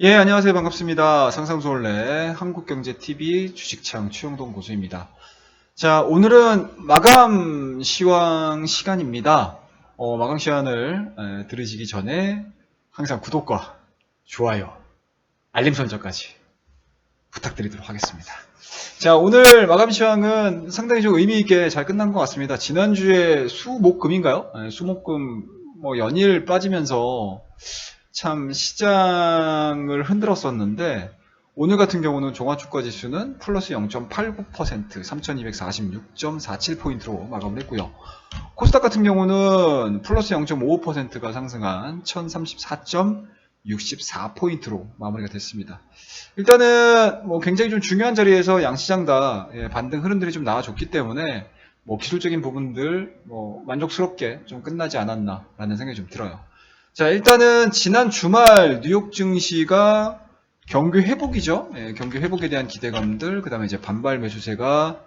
예, 안녕하세요. 반갑습니다. 상상수원래 한국경제TV 주식창 추영동 고수입니다. 자, 오늘은 마감 시황 시간입니다. 어, 마감 시간을 에, 들으시기 전에 항상 구독과 좋아요, 알림 설정까지 부탁드리도록 하겠습니다. 자, 오늘 마감 시황은 상당히 좀 의미 있게 잘 끝난 것 같습니다. 지난주에 수목금인가요? 에, 수목금 뭐 연일 빠지면서 참 시장을 흔들었었는데 오늘 같은 경우는 종합주가 지수는 플러스 0.89% 3246.47포인트로 마감을 했고요. 코스닥 같은 경우는 플러스 0.55%가 상승한 1034.64포인트로 마무리가 됐습니다. 일단은 뭐 굉장히 좀 중요한 자리에서 양시장 다 예, 반등 흐름들이 좀 나와줬기 때문에 뭐 기술적인 부분들 뭐 만족스럽게 좀 끝나지 않았나라는 생각이 좀 들어요. 자, 일단은 지난 주말 뉴욕 증시가 경기 회복이죠. 예, 경기 회복에 대한 기대감들, 그 다음에 이제 반발 매수세가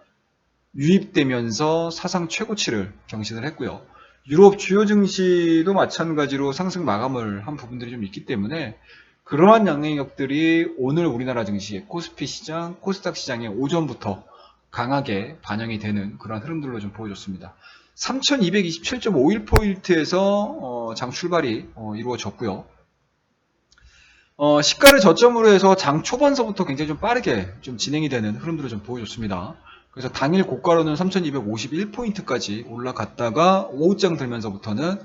유입되면서 사상 최고치를 경신을 했고요. 유럽 주요 증시도 마찬가지로 상승 마감을 한 부분들이 좀 있기 때문에 그러한 양행력들이 오늘 우리나라 증시, 코스피 시장, 코스닥 시장에 오전부터 강하게 반영이 되는 그런 흐름들로 좀 보여줬습니다. 3227.51포인트에서 어, 장 출발이 어, 이루어졌고요. 어, 시가를 저점으로 해서 장 초반서부터 굉장히 좀 빠르게 좀 진행이 되는 흐름들을 좀 보여줬습니다. 그래서 당일 고가로는 3251포인트까지 올라갔다가 오후장 들면서부터는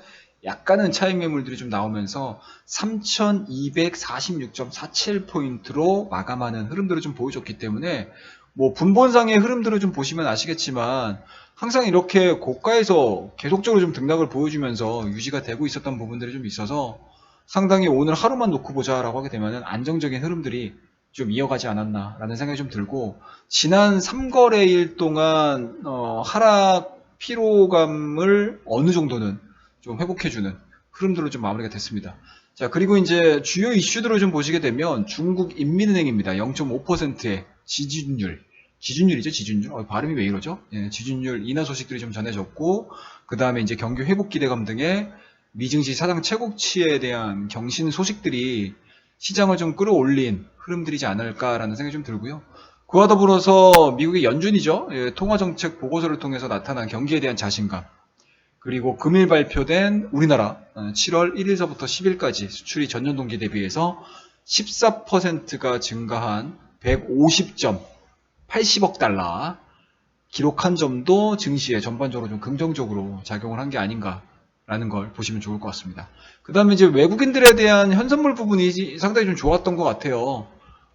약간은 차익 매물들이 좀 나오면서 3246.47포인트로 마감하는 흐름들을 좀 보여줬기 때문에 뭐 분본상의 흐름들을 좀 보시면 아시겠지만 항상 이렇게 고가에서 계속적으로 좀 등락을 보여주면서 유지가 되고 있었던 부분들이 좀 있어서 상당히 오늘 하루만 놓고 보자라고 하게 되면 안정적인 흐름들이 좀 이어가지 않았나라는 생각이 좀 들고 지난 3거래일 동안 어, 하락 피로감을 어느 정도는 좀 회복해주는 흐름들로 좀 마무리가 됐습니다. 자 그리고 이제 주요 이슈들을 좀 보시게 되면 중국 인민은행입니다. 0.5%의 지지율 지준율이죠, 지준율. 어, 발음이 왜 이러죠? 예, 지준율 인하 소식들이 좀 전해졌고, 그 다음에 이제 경기 회복 기대감 등의 미증시 사상 최고치에 대한 경신 소식들이 시장을 좀 끌어올린 흐름들이지 않을까라는 생각이 좀 들고요. 그와 더불어서 미국의 연준이죠. 예, 통화정책 보고서를 통해서 나타난 경기에 대한 자신감. 그리고 금일 발표된 우리나라 7월 1일서부터 10일까지 수출이 전년 동기 대비해서 14%가 증가한 150점 80억 달러 기록한 점도 증시에 전반적으로 좀 긍정적으로 작용을 한 게 아닌가라는 걸 보시면 좋을 것 같습니다. 그 다음에 이제 외국인들에 대한 현선물 부분이 상당히 좀 좋았던 것 같아요.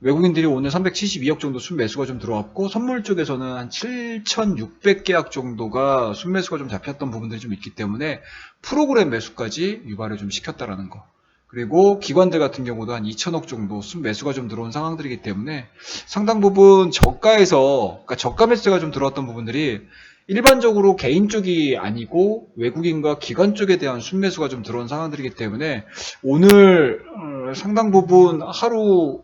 외국인들이 오늘 372억 정도 순매수가 좀 들어왔고 선물 쪽에서는 한 7,600계약 정도가 순매수가 좀 잡혔던 부분들이 좀 있기 때문에 프로그램 매수까지 유발을 좀 시켰다라는 거. 그리고 기관들 같은 경우도 한 2천억 정도 순매수가 좀 들어온 상황들이기 때문에 상당 부분 저가에서 그러니까 저가 매수가 좀 들어왔던 부분들이 일반적으로 개인 쪽이 아니고 외국인과 기관 쪽에 대한 순매수가 좀 들어온 상황들이기 때문에 오늘 어, 상당 부분 하루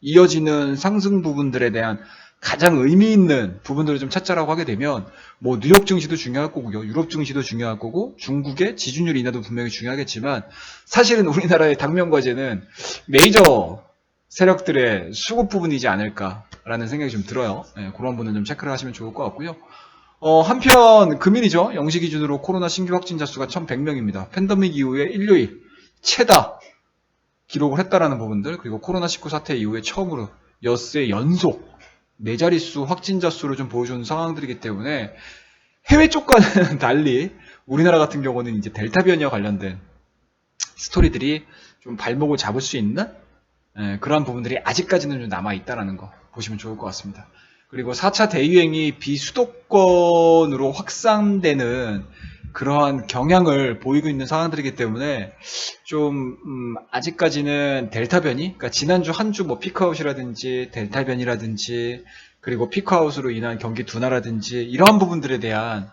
이어지는 상승 부분들에 대한 가장 의미 있는 부분들을 좀 찾자라고 하게 되면 뭐 뉴욕 증시도 중요할 거고요. 유럽 증시도 중요할 거고 중국의 지준율 인하도 분명히 중요하겠지만 사실은 우리나라의 당면 과제는 메이저 세력들의 수급 부분이지 않을까라는 생각이 좀 들어요. 네, 그런 부분은 좀 체크를 하시면 좋을 것 같고요. 어, 한편 금일이죠. 영시 기준으로 코로나 신규 확진자 수가 1,100명입니다. 팬데믹 이후에 일요일 최다 기록을 했다라는 부분들 그리고 코로나19 사태 이후에 처음으로 엿새 연속 네 자릿수 확진자 수를 좀 보여주는 상황들이기 때문에 해외 쪽과는 달리 우리나라 같은 경우는 이제 델타 변이와 관련된 스토리들이 좀 발목을 잡을 수 있는 예, 그러한 부분들이 아직까지는 좀 남아 있다라는 거 보시면 좋을 것 같습니다. 그리고 4차 대유행이 비수도권으로 확산되는 그러한 경향을 보이고 있는 상황들이기 때문에 좀 음, 아직까지는 델타 변이, 그러니까 지난주 한 주 뭐 피크아웃이라든지 델타 변이라든지 그리고 피크아웃으로 인한 경기 둔화라든지 이러한 부분들에 대한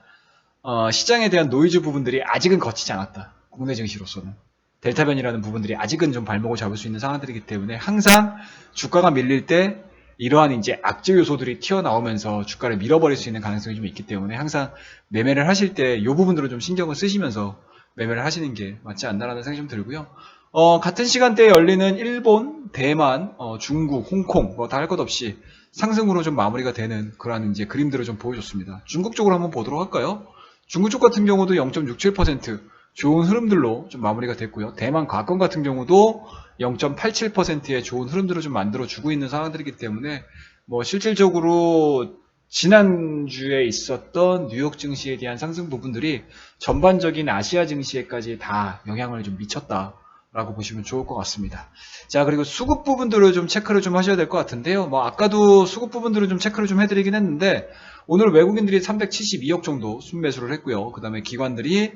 어, 시장에 대한 노이즈 부분들이 아직은 거치지 않았다. 국내 증시로서는. 델타 변이라는 부분들이 아직은 좀 발목을 잡을 수 있는 상황들이기 때문에 항상 주가가 밀릴 때 이러한 이제 악재 요소들이 튀어나오면서 주가를 밀어버릴 수 있는 가능성이 좀 있기 때문에 항상 매매를 하실 때 이 부분들을 좀 신경을 쓰시면서 매매를 하시는 게 맞지 않나라는 생각이 좀 들고요. 어, 같은 시간대에 열리는 일본 대만, 어, 중국, 홍콩 뭐다할것 없이 상승으로 좀 마무리가 되는 그러한 이제 그림들을 좀 보여줬습니다. 중국 쪽으로 한번 보도록 할까요? 중국 쪽 같은 경우도 0.67% 좋은 흐름들로 좀 마무리가 됐고요. 대만 과권 같은 경우도 0.87%의 좋은 흐름들을 좀 만들어 주고 있는 상황들이기 때문에 뭐 실질적으로 지난주에 있었던 뉴욕 증시에 대한 상승 부분들이 전반적인 아시아 증시에까지 다 영향을 좀 미쳤다 라고 보시면 좋을 것 같습니다. 자, 그리고 수급 부분들을 좀 체크를 좀 하셔야 될 것 같은데요. 뭐 아까도 수급 부분들을 좀 체크를 좀 해드리긴 했는데 오늘 외국인들이 372억 정도 순매수를 했고요. 그 다음에 기관들이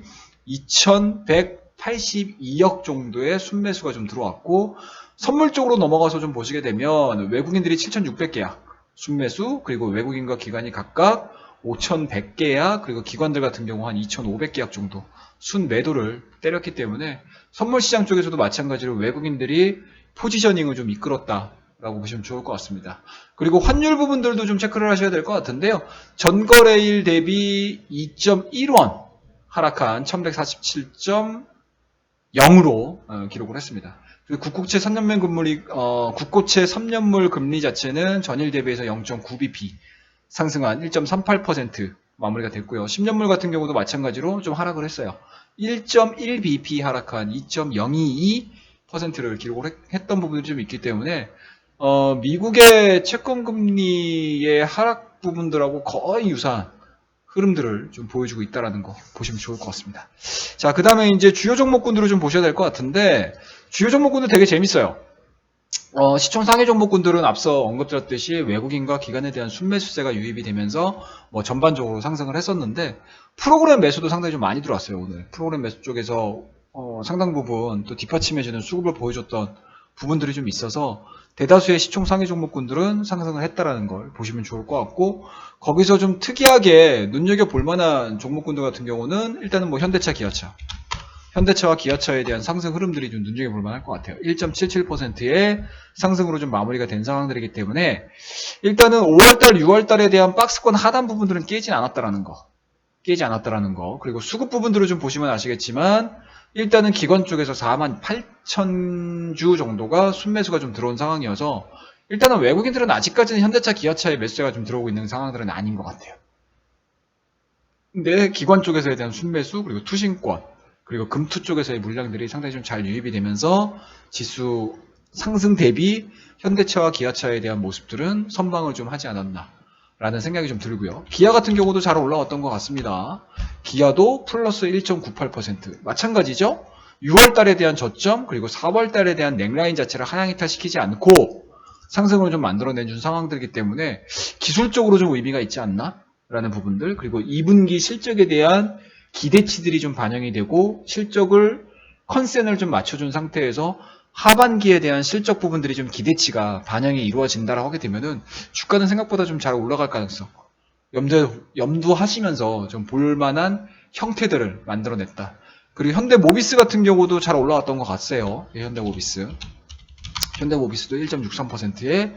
2182억 정도의 순매수가 좀 들어왔고 선물 쪽으로 넘어가서 좀 보시게 되면 외국인들이 7600계약 순매수 그리고 외국인과 기관이 각각 5100계약 그리고 기관들 같은 경우 한 2500계약 정도 순매도를 때렸기 때문에 선물 시장 쪽에서도 마찬가지로 외국인들이 포지셔닝을 좀 이끌었다 라고 보시면 좋을 것 같습니다. 그리고 환율 부분들도 좀 체크를 하셔야 될 것 같은데요. 전거래일 대비 2.1원 하락한 1147.0으로 어, 기록을 했습니다. 국고채 3년물 금물이 어, 국고채 3년물 금리 자체는 전일 대비해서 0.9bp 상승한 1.38% 마무리가 됐고요. 10년물 같은 경우도 마찬가지로 좀 하락을 했어요. 1.1bp 하락한 2.022%를 기록을 했- 했던 부분이 좀 있기 때문에 어, 미국의 채권 금리의 하락 부분들하고 거의 유사한 흐름들을 좀 보여주고 있다라는 거 보시면 좋을 것 같습니다. 자, 그 다음에 이제 주요 종목군들을 좀 보셔야 될 것 같은데 주요 종목군들 되게 재밌어요. 어, 시총 상위 종목군들은 앞서 언급드렸듯이 외국인과 기관에 대한 순매수세가 유입이 되면서 뭐 전반적으로 상승을 했었는데 프로그램 매수도 상당히 좀 많이 들어왔어요 오늘 프로그램 매수 쪽에서 어, 상당 부분 또 뒷받침해주는 수급을 보여줬던 부분들이 좀 있어서 대다수의 시총 상위 종목군들은 상승을 했다라는 걸 보시면 좋을 것 같고 거기서 좀 특이하게 눈여겨 볼 만한 종목군들 같은 경우는 일단은 뭐 현대차, 기아차 현대차와 기아차에 대한 상승 흐름들이 좀 눈여겨 볼 만할 것 같아요. 1.77%의 상승으로 좀 마무리가 된 상황들이기 때문에 일단은 5월달, 6월달에 대한 박스권 하단 부분들은 깨지 않았다라는 거. 깨지 않았다라는 거. 그리고 수급 부분들을 좀 보시면 아시겠지만 일단은 기관 쪽에서 4만 8천 주 정도가 순매수가 좀 들어온 상황이어서 일단은 외국인들은 아직까지는 현대차, 기아차의 매수세가 좀 들어오고 있는 상황들은 아닌 것 같아요. 근데 기관 쪽에서에 대한 순매수 그리고 투신권 그리고 금투 쪽에서의 물량들이 상당히 좀 잘 유입이 되면서 지수 상승 대비 현대차와 기아차에 대한 모습들은 선방을 좀 하지 않았나 라는 생각이 좀 들고요. 기아 같은 경우도 잘 올라왔던 것 같습니다. 기아도 플러스 1.98% 마찬가지죠. 6월 달에 대한 저점 그리고 4월 달에 대한 넥라인 자체를 하향 이탈시키지 않고 상승을 좀 만들어낸 준 상황들이기 때문에 기술적으로 좀 의미가 있지 않나? 라는 부분들 그리고 2분기 실적에 대한 기대치들이 좀 반영이 되고 실적을 컨센을 좀 맞춰준 상태에서 하반기에 대한 실적 부분들이 좀 기대치가 반영이 이루어진다라고 하게 되면은 주가는 생각보다 좀 잘 올라갈 가능성 염두, 염두하시면서 좀 볼만한 형태들을 만들어냈다. 그리고 현대 모비스 같은 경우도 잘 올라왔던 것 같아요. 예, 현대 모비스. 현대 모비스도 1.63%의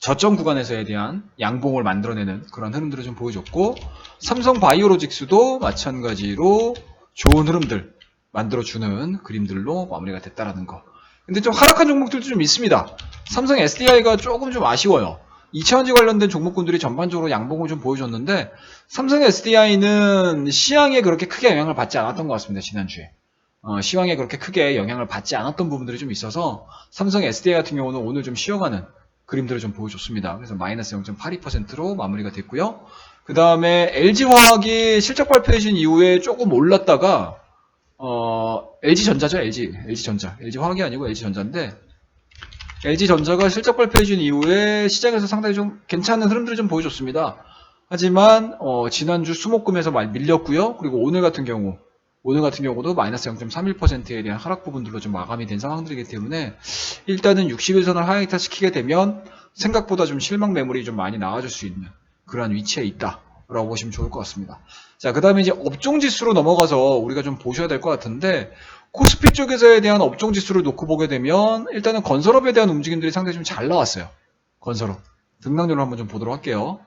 저점 구간에서에 대한 양봉을 만들어내는 그런 흐름들을 좀 보여줬고 삼성 바이오로직스도 마찬가지로 좋은 흐름들 만들어주는 그림들로 마무리가 됐다라는 거. 근데 좀 하락한 종목들도 좀 있습니다. 삼성 SDI가 조금 좀 아쉬워요. 2차원지 관련된 종목군들이 전반적으로 양봉을 좀 보여줬는데 삼성 SDI는 시황에 그렇게 크게 영향을 받지 않았던 것 같습니다. 지난주에. 어, 시황에 그렇게 크게 영향을 받지 않았던 부분들이 좀 있어서 삼성 SDI 같은 경우는 오늘 좀 쉬어가는 그림들을 좀 보여줬습니다. 그래서 마이너스 0.82%로 마무리가 됐고요. 그 다음에 LG화학이 실적 발표해준 이후에 조금 올랐다가 어, LG전자죠, LG. LG전자. LG화학이 아니고 LG전자인데 LG전자가 실적 발표해준 이후에 시장에서 상당히 좀 괜찮은 흐름들을 좀 보여줬습니다. 하지만 어, 지난주 수목금에서 많이 밀렸고요. 그리고 오늘 같은 경우 오늘 같은 경우도 마이너스 0.31%에 대한 하락 부분들로 좀 마감이 된 상황들이기 때문에 일단은 60일선을 하향 이탈 시키게 되면 생각보다 좀 실망 매물이 좀 많이 나와줄 수 있는 그러한 위치에 있다 라고 보시면 좋을 것 같습니다. 자, 그 다음에 이제 업종 지수로 넘어가서 우리가 좀 보셔야 될 것 같은데 코스피 쪽에서에 대한 업종 지수를 놓고 보게 되면 일단은 건설업에 대한 움직임들이 상당히 좀 잘 나왔어요. 건설업. 등락률을 한번 좀 보도록 할게요.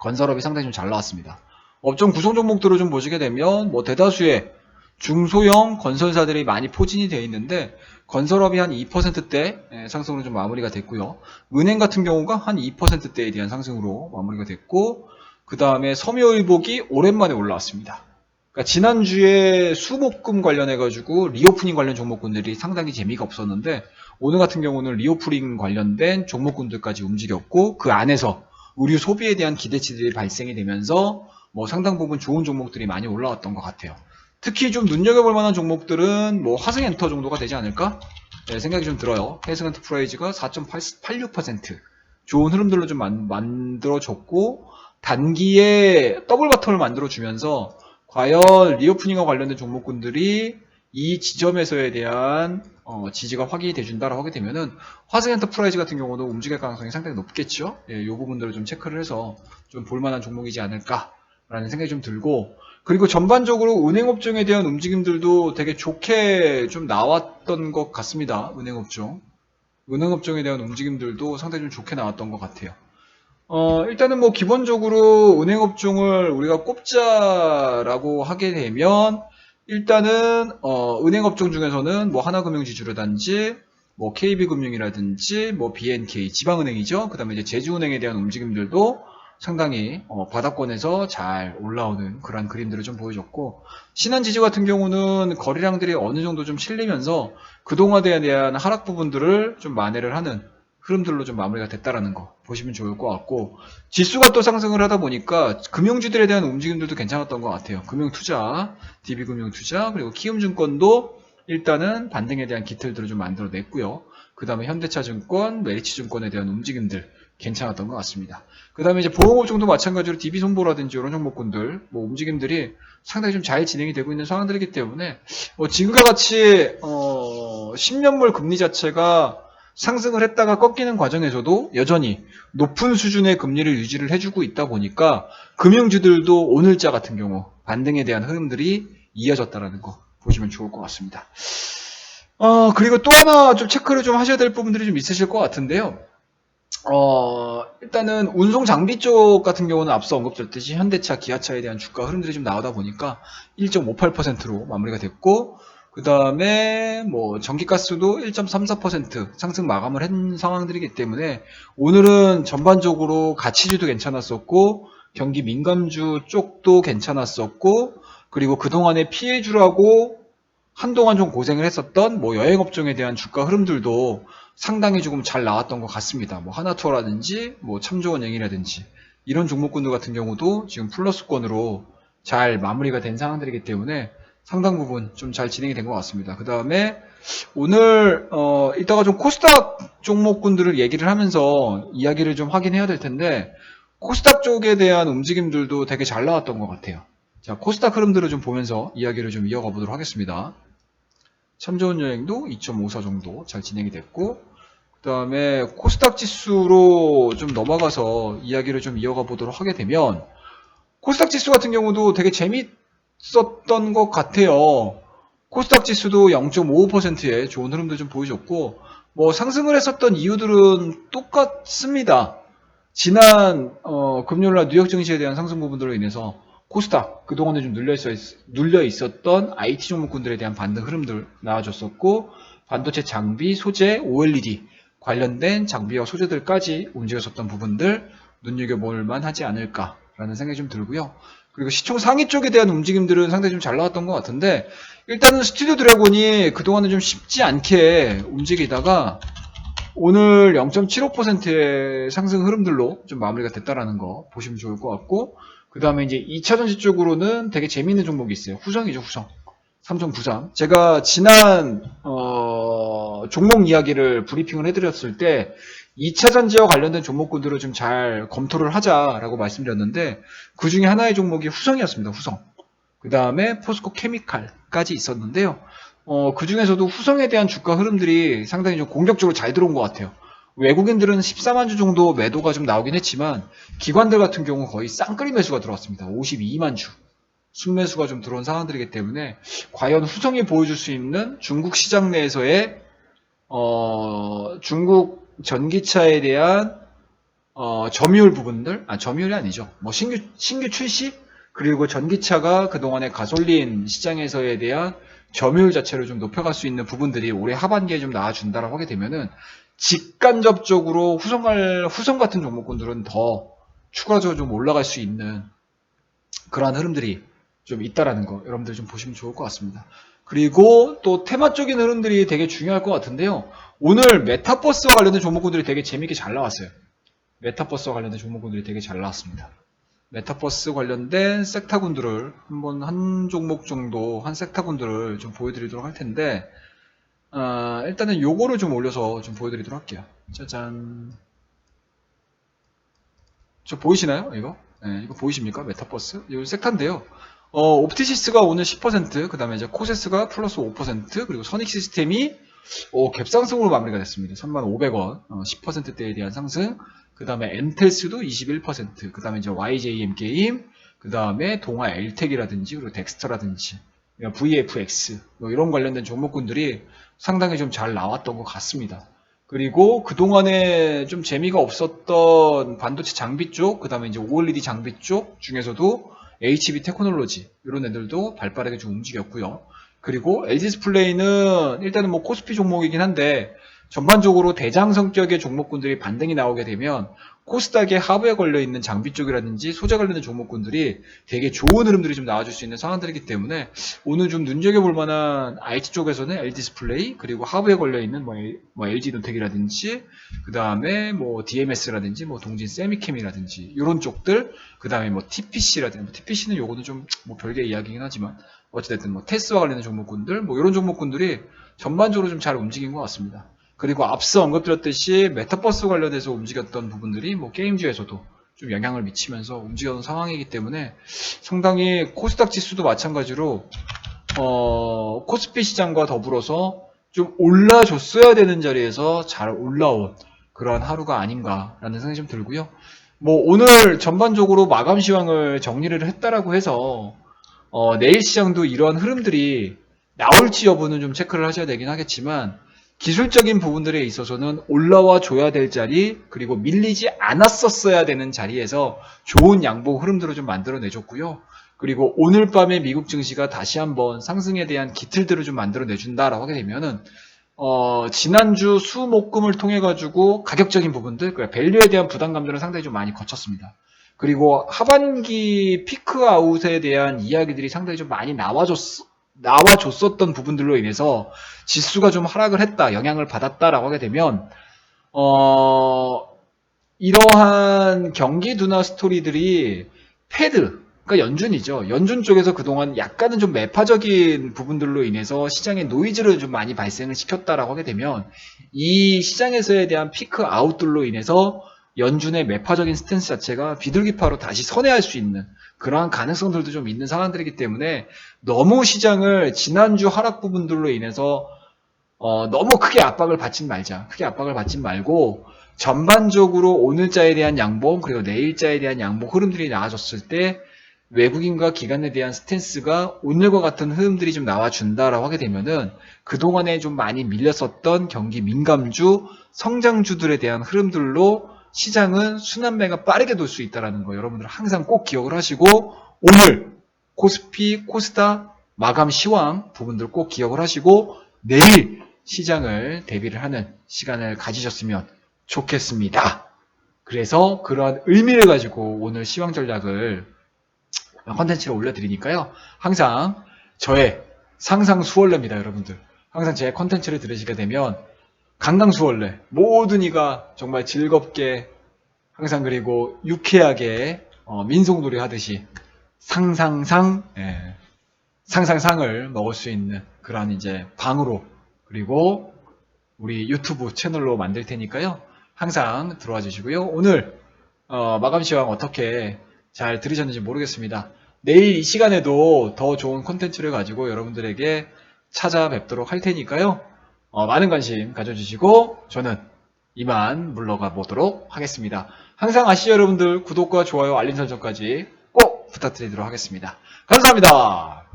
건설업이 상당히 좀 잘 나왔습니다. 업종 구성 종목들을 좀 보시게 되면 뭐 대다수의 중소형 건설사들이 많이 포진이 되어 있는데 건설업이 한 2%대 예, 상승으로 좀 마무리가 됐고요. 은행 같은 경우가 한 2%대에 대한 상승으로 마무리가 됐고 그 다음에 섬유의복이 오랜만에 올라왔습니다. 그러니까 지난주에 수목금 관련해가지고 리오프닝 관련 종목군들이 상당히 재미가 없었는데 오늘 같은 경우는 리오프닝 관련된 종목군들까지 움직였고 그 안에서 의류 소비에 대한 기대치들이 발생이 되면서 뭐 상당 부분 좋은 종목들이 많이 올라왔던 것 같아요. 특히 좀 눈여겨볼 만한 종목들은 뭐 화승엔터 정도가 되지 않을까? 네, 생각이 좀 들어요. 해승엔터프라이즈가 4.86% 좋은 흐름들로 좀 만, 만들어졌고 단기에 더블 바텀을 만들어 주면서 과연 리오프닝과 관련된 종목군들이 이 지점에서에 대한 어, 지지가 확인이 돼준다라고 하게 되면은 화승엔터프라이즈 같은 경우도 움직일 가능성이 상당히 높겠죠. 예, 이 부분들을 좀 체크를 해서 좀 볼만한 종목이지 않을까라는 생각이 좀 들고 그리고 전반적으로 은행업종에 대한 움직임들도 되게 좋게 좀 나왔던 것 같습니다. 은행업종. 은행업종에 대한 움직임들도 상당히 좀 좋게 나왔던 것 같아요. 어, 일단은 뭐 기본적으로 은행업종을 우리가 꼽자라고 하게 되면 일단은 어, 은행업종 중에서는 뭐 하나금융지주라든지 뭐 KB금융이라든지 뭐 BNK 지방은행이죠. 그다음에 이제 제주은행에 대한 움직임들도 상당히 어, 바닥권에서 잘 올라오는 그런 그림들을 좀 보여줬고 신한지주 같은 경우는 거래량들이 어느 정도 좀 실리면서 그동안에 대한 하락 부분들을 좀 만회를 하는 흐름들로 좀 마무리가 됐다라는 거 보시면 좋을 것 같고 지수가 또 상승을 하다 보니까 금융주들에 대한 움직임들도 괜찮았던 것 같아요. 금융투자, DB금융투자 그리고 키움증권도 일단은 반등에 대한 기틀들을 좀 만들어냈고요. 그 다음에 현대차증권, 메리츠증권에 대한 움직임들 괜찮았던 것 같습니다. 그 다음에 이제 보험업종도 마찬가지로 DB손보라든지 이런 종목군들 뭐 움직임들이 상당히 좀 잘 진행이 되고 있는 상황들이기 때문에 뭐 지금과 같이 어 10년물 금리 자체가 상승을 했다가 꺾이는 과정에서도 여전히 높은 수준의 금리를 유지를 해주고 있다 보니까 금융주들도 오늘자 같은 경우 반등에 대한 흐름들이 이어졌다라는 거 보시면 좋을 것 같습니다. 어, 그리고 또 하나 좀 체크를 좀 하셔야 될 부분들이 좀 있으실 것 같은데요. 어, 일단은 운송 장비 쪽 같은 경우는 앞서 언급드렸듯이 현대차, 기아차에 대한 주가 흐름들이 좀 나오다 보니까 1.58%로 마무리가 됐고, 그 다음에 뭐 전기가스도 1.34% 상승 마감을 한 상황들이기 때문에 오늘은 전반적으로 가치주도 괜찮았었고 경기 민감주 쪽도 괜찮았었고 그리고 그동안에 피해주라고 한동안 좀 고생을 했었던 뭐 여행 업종에 대한 주가 흐름들도 상당히 조금 잘 나왔던 것 같습니다. 뭐 하나투어라든지 뭐 참조원행이라든지 이런 종목군들 같은 경우도 지금 플러스권으로 잘 마무리가 된 상황들이기 때문에 상당 부분 좀 잘 진행이 된 것 같습니다. 그 다음에 오늘 어 이따가 좀 코스닥 종목군들을 얘기를 하면서 이야기를 좀 확인해야 될 텐데 코스닥 쪽에 대한 움직임들도 되게 잘 나왔던 것 같아요. 자 코스닥 흐름들을 좀 보면서 이야기를 좀 이어가 보도록 하겠습니다. 참 좋은 여행도 2.54 정도 잘 진행이 됐고 그 다음에 코스닥 지수로 좀 넘어가서 이야기를 좀 이어가 보도록 하게 되면 코스닥 지수 같은 경우도 되게 재밌 었던 것 같아요. 코스닥 지수도 0.55%의 좋은 흐름도 좀 보여줬고 뭐 상승을 했었던 이유들은 똑같습니다. 지난 어, 금요일날 뉴욕 증시에 대한 상승 부분들로 인해서 코스닥 그동안에 좀 눌려, 있어, 눌려 있었던 IT 종목군들에 대한 반등 흐름들 나와줬었고 반도체 장비, 소재, OLED 관련된 장비와 소재들까지 움직였었던 부분들 눈여겨볼 만하지 않을까라는 생각이 좀 들고요. 그리고 시총 상위 쪽에 대한 움직임들은 상당히 좀 잘 나왔던 것 같은데 일단은 스튜디오 드래곤이 그동안은 좀 쉽지 않게 움직이다가 오늘 0.75%의 상승 흐름들로 좀 마무리가 됐다라는 거 보시면 좋을 것 같고 그 다음에 이제 2차전지 쪽으로는 되게 재미있는 종목이 있어요. 후성이죠, 후성. 삼성 부상. 제가 지난 어, 종목 이야기를 브리핑을 해드렸을 때 2차 전지와 관련된 종목군들을 좀 잘 검토를 하자라고 말씀드렸는데 그 중에 하나의 종목이 후성이었습니다. 후성. 그 다음에 포스코 케미칼까지 있었는데요. 어, 그 중에서도 후성에 대한 주가 흐름들이 상당히 좀 공격적으로 잘 들어온 것 같아요. 외국인들은 14만 주 정도 매도가 좀 나오긴 했지만 기관들 같은 경우 거의 쌍끌이 매수가 들어왔습니다. 52만 주. 순매수가 좀 들어온 상황들이기 때문에 과연 후성이 보여줄 수 있는 중국 시장 내에서의 어, 중국 전기차에 대한 어, 점유율 부분들, 아 점유율이 아니죠. 뭐 신규 신규 출시 그리고 전기차가 그동안의 가솔린 시장에서에 대한 점유율 자체를 좀 높여갈 수 있는 부분들이 올해 하반기에 좀 나와준다라고 하게 되면은 직간접적으로 후성갈 후성 같은 종목군들은 더 추가적으로 좀 올라갈 수 있는 그러한 흐름들이 좀 있다라는 거 여러분들 좀 보시면 좋을 것 같습니다. 그리고 또 테마적인 흐름들이 되게 중요할 것 같은데요. 오늘 메타버스와 관련된 종목군들이 되게 재밌게 잘 나왔어요. 메타버스와 관련된 종목군들이 되게 잘 나왔습니다. 메타버스 관련된 섹타군들을 한번 한 종목 정도 한 섹타군들을 좀 보여드리도록 할 텐데 아, 일단은 요거를 좀 올려서 좀 보여드리도록 할게요. 짜잔. 저 보이시나요? 이거? 네, 이거 보이십니까? 메타버스? 이거 섹타인데요. 어, 옵티시스가 오늘 10%, 그 다음에 이제 코세스가 플러스 5%, 그리고 선익 시스템이 어, 갭상승으로 마무리가 됐습니다. 3,500원, 어, 10%대에 대한 상승. 그 다음에 엔텔스도 21%, 그 다음에 이제 YJM 게임, 그 다음에 동아 엘텍이라든지, 그리고 덱스터라든지, VFX, 뭐 이런 관련된 종목군들이 상당히 좀 잘 나왔던 것 같습니다. 그리고 그동안에 좀 재미가 없었던 반도체 장비 쪽, 그 다음에 이제 OLED 장비 쪽 중에서도 HB 테크놀로지, 이런 애들도 발빠르게 좀 움직였고요. 그리고 LG 디스플레이는 일단은 뭐 코스피 종목이긴 한데, 전반적으로 대장 성격의 종목군들이 반등이 나오게 되면 코스닥의 하부에 걸려 있는 장비 쪽이라든지 소재 관련된 종목군들이 되게 좋은 흐름들이 좀 나와줄 수 있는 상황들이기 때문에 오늘 좀 눈여겨 볼 만한 IT 쪽에서는 LG 디스플레이 그리고 하부에 걸려 있는 뭐, L- 뭐 LG 노텍이라든지 그 다음에 뭐 DMS라든지 뭐 동진 세미캠이라든지 이런 쪽들 그 다음에 뭐 TPC라든지 뭐 TPC는 요거는 좀 뭐 별개의 이야기긴 하지만 어찌됐든 뭐 테스와 관련된 종목군들 뭐 이런 종목군들이 전반적으로 좀 잘 움직인 것 같습니다. 그리고 앞서 언급드렸듯이 메타버스 관련해서 움직였던 부분들이 뭐 게임주에서도 좀 영향을 미치면서 움직여온 상황이기 때문에 상당히 코스닥 지수도 마찬가지로 어, 코스피 시장과 더불어서 좀 올라줬어야 되는 자리에서 잘 올라온 그러한 하루가 아닌가라는 생각이 좀 들고요. 뭐 오늘 전반적으로 마감 시황을 정리를 했다라고 해서 어, 내일 시장도 이러한 흐름들이 나올지 여부는 좀 체크를 하셔야 되긴 하겠지만 기술적인 부분들에 있어서는 올라와 줘야 될 자리 그리고 밀리지 않았었어야 되는 자리에서 좋은 양보 흐름들을 좀 만들어내줬고요. 그리고 오늘 밤에 미국 증시가 다시 한번 상승에 대한 기틀들을 좀 만들어내준다라고 하게 되면은 어, 지난주 수목금을 통해 가지고 가격적인 부분들, 그러니까 밸류에 대한 부담감들은 상당히 좀 많이 거쳤습니다. 그리고 하반기 피크 아웃에 대한 이야기들이 상당히 좀 많이 나와줬, 나와줬었던 부분들로 인해서 지수가 좀 하락을 했다, 영향을 받았다라고 하게 되면, 어, 이러한 경기 둔화 스토리들이 패드, 그러니까 연준이죠. 연준 쪽에서 그동안 약간은 좀 매파적인 부분들로 인해서 시장에 노이즈를 좀 많이 발생을 시켰다라고 하게 되면 이 시장에서에 대한 피크 아웃들로 인해서 연준의 매파적인 스탠스 자체가 비둘기파로 다시 선회할 수 있는 그러한 가능성들도 좀 있는 상황들이기 때문에 너무 시장을 지난주 하락 부분들로 인해서 어, 너무 크게 압박을 받진 말자. 크게 압박을 받진 말고 전반적으로 오늘자에 대한 양봉 그리고 내일자에 대한 양봉 흐름들이 나와줬을 때 외국인과 기관에 대한 스탠스가 오늘과 같은 흐름들이 좀 나와준다라고 하게 되면은 그동안에 좀 많이 밀렸었던 경기 민감주, 성장주들에 대한 흐름들로 시장은 순환매가 빠르게 돌 수 있다라는 거 여러분들 항상 꼭 기억을 하시고 오늘 코스피, 코스닥 마감 시황 부분들 꼭 기억을 하시고 내일 시장을 대비를 하는 시간을 가지셨으면 좋겠습니다. 그래서 그런 의미를 가지고 오늘 시황 전략을 컨텐츠를 올려드리니까요. 항상 저의 상상 수월래입니다, 여러분들. 항상 제 컨텐츠를 들으시게 되면 강강수월래 모든 이가 정말 즐겁게 항상 그리고 유쾌하게 어, 민속놀이 하듯이 상상상 예, 상상상을 먹을 수 있는 그러한 이제 방으로 그리고 우리 유튜브 채널로 만들 테니까요. 항상 들어와 주시고요. 오늘 어, 마감 시황 어떻게 잘 들으셨는지 모르겠습니다. 내일 이 시간에도 더 좋은 콘텐츠를 가지고 여러분들에게 찾아뵙도록 할 테니까요. 어, 많은 관심 가져주시고 저는 이만 물러가 보도록 하겠습니다. 항상 아시죠 여러분들 구독과 좋아요 알림 설정까지 꼭 부탁드리도록 하겠습니다. 감사합니다.